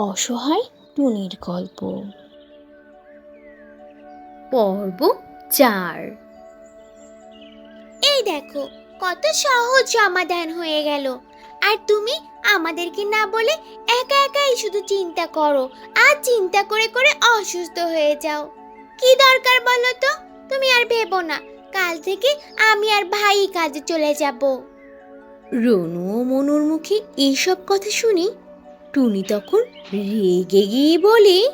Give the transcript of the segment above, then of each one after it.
অসহায় টুনির গল্প। পর্ব চার। এই দেখো কত সহজ সমাধান হয়ে গেল। আর তুমি আমাদেরকে না বলে একা একাই শুধু চিন্তা করো আর চিন্তা করে করে অসুস্থ হয়ে যাও। কি দরকার বলো তো? তুমি আর ভেবো না কাল থেকে আমি আর ভাই কাজে চলে যাব। রনু ও মনুর মুখে এইসব কথা শুনে টুনি তখন রেগে গিয়ে বলে,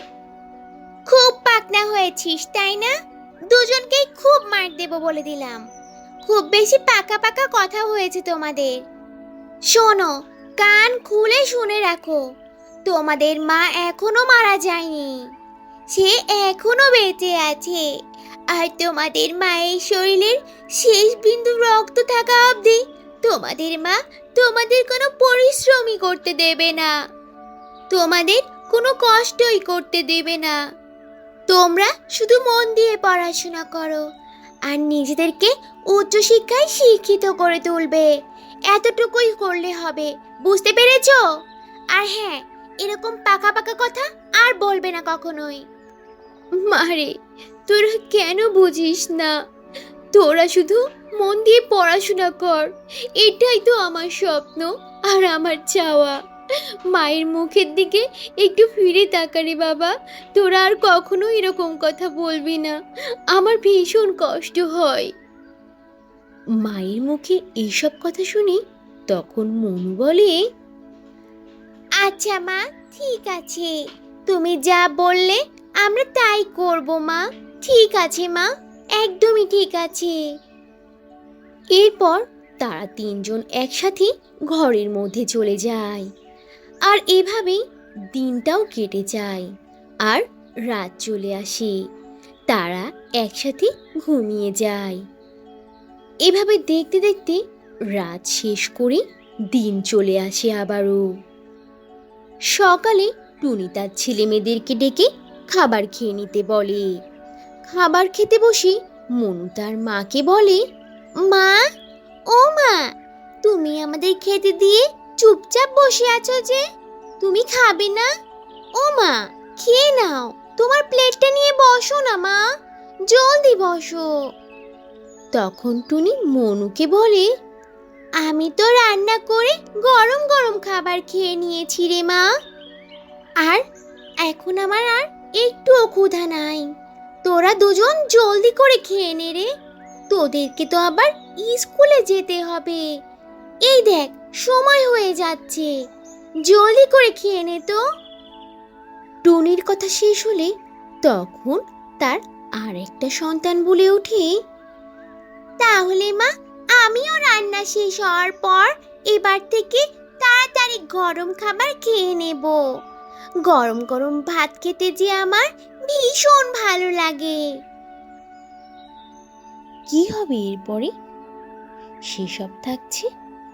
খুব পাকনা হয়েছিস, তাই না? দুজনকেই খুব মার দেব বলে দিলাম। খুব বেশি পাকা পাকা কথা হয়েছে তোমাদের। শোনো, কান খুলে শুনে রাখো, তোমাদের মা এখনও মারা যায়নি। সে এখনও বেঁচে আছে। আর তোমাদের মায়ের শরীরের শেষ বিন্দু রক্ত থাকা অবধি তোমাদের মা তোমাদের কোনো পরিশ্রমই করতে দেবে না। তোমাদের কোনো কষ্টই করতে দেবে না। তোমরা শুধু মন দিয়ে পড়াশোনা করো আর নিজেদেরকে উচ্চশিক্ষায় শিক্ষিত করে তুলবে। এতটুকুই করলে হবে, বুঝতে পেরেছ? আর হ্যাঁ এরকম পাকা পাকা কথা আর বলবে না কখনোই। মারে তোরা কেন বুঝিস না? তোরা শুধু মন দিয়ে পড়াশোনা কর, এটাই তো আমার স্বপ্ন আর আমার চাওয়া। মায়ের মুখের দিকে একটু ফিরে তাকারে বাবা, তোরা আর কখনো এরকম কথা বলবি না। আমার ভীষণ কষ্ট হয়। মায়ের মুখে এইসব কথা শুনি তখন মনু বলে আচ্ছা মা, ঠিক আছে। তুমি যা বললে আমরা তাই করব মা। ঠিক আছে মা, একদমই ঠিক আছে। এরপর তারা তিনজন একসাথে ঘরের মধ্যে চলে যায়। আর এভাবেই দিনটাও কেটে যায় আর রাত চলে আসে। তারা একসাথে ঘুমিয়ে যায়। এভাবে দেখতে দেখতে রাত শেষ করে দিন চলে আসে আবারও। সকালে টুনি তার ছেলে মেয়েদেরকে ডেকে খাবার খেয়ে নিতে বলে। খাবার খেতে বসে মনু তার মাকে বলে, মা, ও মা, তুমি আমাদের খেতে দিয়ে চুপচাপ বসে আছো যে? তুমি খাবে না? ও মা, খেয়ে নাও। তোমার প্লেটটা নিয়ে বসো না, মা। জলদি বসো। তখন টুনি মনুকে বলে, আমি তো রান্না করে গরম গরম খাবার খেয়ে নিয়েছি রে মা। আর এখন আমার আর একটুও ক্ষুধা নাই। তোরা দুজন জলদি করে খেয়ে নে রে। তোদেরকে তো আবার স্কুলে যেতে হবে। এই দেখ, সময় হয়ে যাচ্ছে। জলদি করে খেয়ে নে তো। টুনির কথা শেষ হলে তখন তার আর একটা সন্তান বলে ওঠে। তাহলে মা, আমিও রান্না শেষ হওয়ার পর এবার থেকে তাড়াতাড়ি গরম খাবার খেয়ে নেব। গরম গরম ভাত খেতে যে আমার ভীষণ ভালো লাগে। কি হবে এরপরে? সেসব থাকছে